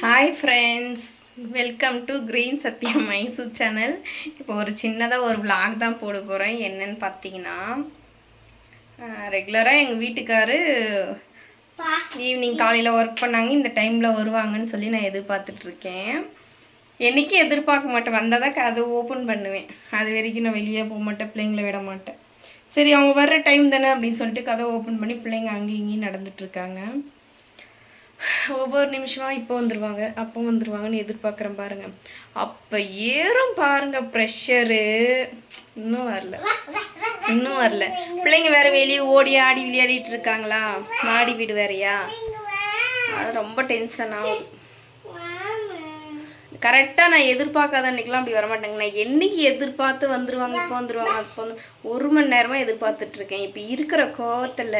Hi friends welcome to green Sathya Mysore channel இப்போ ஒரு சின்னதாக ஒரு விளாக் தான் போட போகிறேன் என்னன்னு பார்த்தீங்கன்னா ரெகுலராக எங்கள் வீட்டுக்காரு ஈவினிங் காலையில் ஒர்க் பண்ணாங்க. இந்த டைமில் வருவாங்கன்னு சொல்லி நான் எதிர்பார்த்துட்ருக்கேன் என்றைக்கும் எதிர்பார்க்க மாட்டேன். வந்தால் தான் கதை ஓப்பன் பண்ணுவேன். அது வரைக்கும் நான் வெளியே போக மாட்டேன். பிள்ளைங்கள விட மாட்டேன். சரி அவங்க வர்ற டைம் தானே அப்படின்னு சொல்லிட்டு கதை ஓப்பன் பண்ணி பிள்ளைங்க அங்கேயும் இங்கேயும் நடந்துட்டுருக்காங்க ஒவ்வொரு நிமிஷமாக இப்போ வந்துடுவாங்க அப்போ வந்துடுவாங்கன்னு எதிர்பார்க்குறேன் பாருங்க. அப்போ ஏறும் பாருங்க ப்ரெஷரு இன்னும் வரல. இன்னும் வரல. பிள்ளைங்க வேற வெளியே ஓடி ஆடி விளையாடிட்டு இருக்காங்களா? மாடி வீடு வேறயா? அது ரொம்ப டென்ஷன் ஆகும். கரெக்டாக நான் எதிர்பார்க்காத அன்றைக்கெலாம் அப்படி வரமாட்டேங்க. நான் என்னைக்கு எதிர்பார்த்து வந்துடுவாங்க இப்போ வந்துருவாங்க அப்போ வந்து ஒரு மணி நேரமாக எதிர்பார்த்துட்ருக்கேன் இப்போ இருக்கிற கோவத்தில்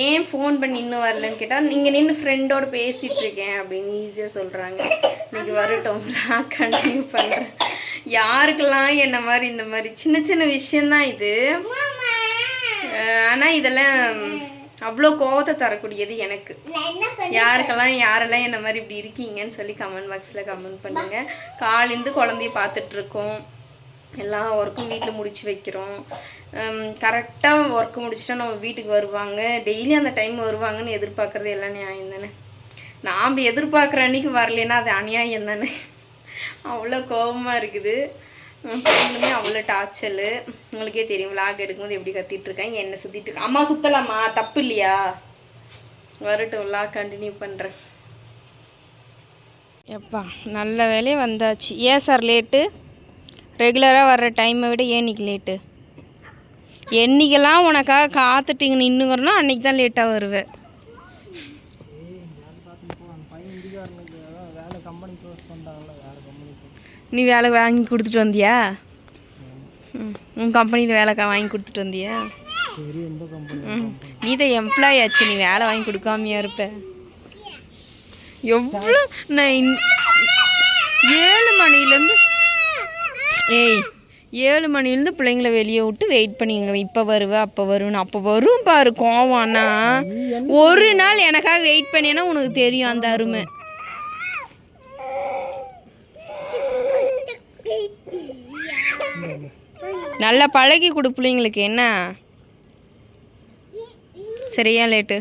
ஏன் ஃபோன் பண்ணி இன்னும் வரலன்னு கேட்டால் நீங்கள் நின்று ஃப்ரெண்டோட பேசிகிட்டு இருக்கேன் அப்படின்னு ஈஸியாக சொல்கிறாங்க இன்றைக்கி வரட்டும் நான் கண்டினியூ பண்ணுறேன் யாருக்கெல்லாம் என்ன மாதிரி இந்த மாதிரி சின்ன சின்ன விஷயந்தான் இது. ஆனால் இதெல்லாம் அவ்வளோ கோவத்தை தரக்கூடியது எனக்கு. யாருக்கெல்லாம் யாரெல்லாம் என்ன மாதிரி இப்படி இருக்கீங்கன்னு சொல்லி கமெண்ட் பாக்ஸில் கமெண்ட் பண்ணுங்கள் காலேருந்து குழந்தைய பார்த்துட்ருக்கோம் எல்லா ஒர்க்கும் வீட்டில் முடிச்சு வைக்கிறோம். கரெக்டாக ஒர்க்கு முடிச்சுட்டா நம்ம வீட்டுக்கு வருவாங்க. டெய்லி அந்த டைம் வருவாங்கன்னு எதிர்பார்க்குறது எல்லாம் நியாயம் தானே? நாம் எதிர்பார்க்குற அன்னைக்கு வரலன்னா அது அநியாயம் தானே? அவ்வளோ கோபமாக இருக்குது. ஃப்ரெண்டுமே அவ்வளோ டார்ச்சலு. உங்களுக்கே தெரியும் விளாக் எடுக்கும்போது எப்படி கத்திட்டு இருக்காங்க என்ன சுற்றிட்டு இருக்கேன் அம்மா சுற்றலாமா தப்பு இல்லையா? வரட்டும் விளாக் கண்டினியூ பண்ணுறேன் எப்பா நல்ல வேலையே வந்தாச்சு. ஏன் சார் லேட்டு ரெகுலராக வர்ற டைமை விட ஏன் லேட்டு என்னைக்கெல்லாம் உனக்காக காத்துட்டிங்க நின்றுங்கிறனோ அன்றைக்கி தான் லேட்டாக வருவேன் நீ வேலை வாங்கி கொடுத்துட்டு வந்தியா? ம் உன் கம்பெனியில் வேலை வாங்கி கொடுத்துட்டு வந்தியா? ம் நீ தான் எம்ப்ளாயி ஆச்சு நீ வேலை வாங்கி கொடுக்காமையா இருப்ப. எவ்வளோ நான் இன்- ஏழு மணிலேருந்து ஏய் ஏழு மணிலேருந்து பிள்ளைங்கள வெளியே விட்டு வெயிட் பண்ணிங்க இப்போ வருவேன் அப்போ வருவேன் அப்போ வரும் பாரு கோவம்னா ஒரு நாள் எனக்காக வெயிட் பண்ணினா உனக்கு தெரியும் அந்த அருமை. நல்லா பழகி கொடு பிள்ளைங்களுக்கு என்ன? சரியா லேட்டு.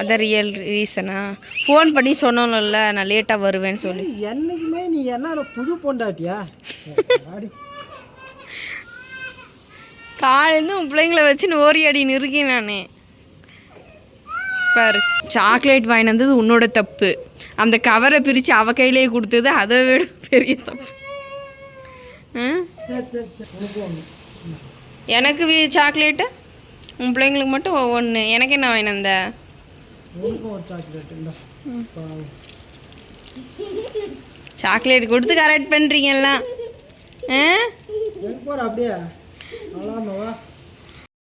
அதான் ரியல் ரீசனா ஃபோன் பண்ணி சொன்னோம்ல நான் லேட்டாக வருவேன்னு சொல்லி. என்னைக்குமே நீ என்ன புது பொண்டாட்டியா? ஆடி. காலேருந்து உன் பிள்ளைங்கள வச்சு ஓரி அடின்னு இருக்கேன் நான். பாரு சாக்லேட் வாங்கிட்டு வந்தது உன்னோட தப்பு. அந்த கவரை பிரித்து அவ கையிலே கொடுத்தது அதை விட பெரிய தப்பு. எனக்கு சாக்லேட்டு உன் பிள்ளைங்களுக்கு மட்டும் ஒவ்வொன்று எனக்கு என்ன வாங்கிட்டு வந்த? உனக்கும் ஒரு சாக்லேட் இல்லை சாக்லேட் கொடுத்து கரெக்ட் பண்ணுறீங்க எல்லாம். ஆ? போகிற அப்படியே? அழாம வா.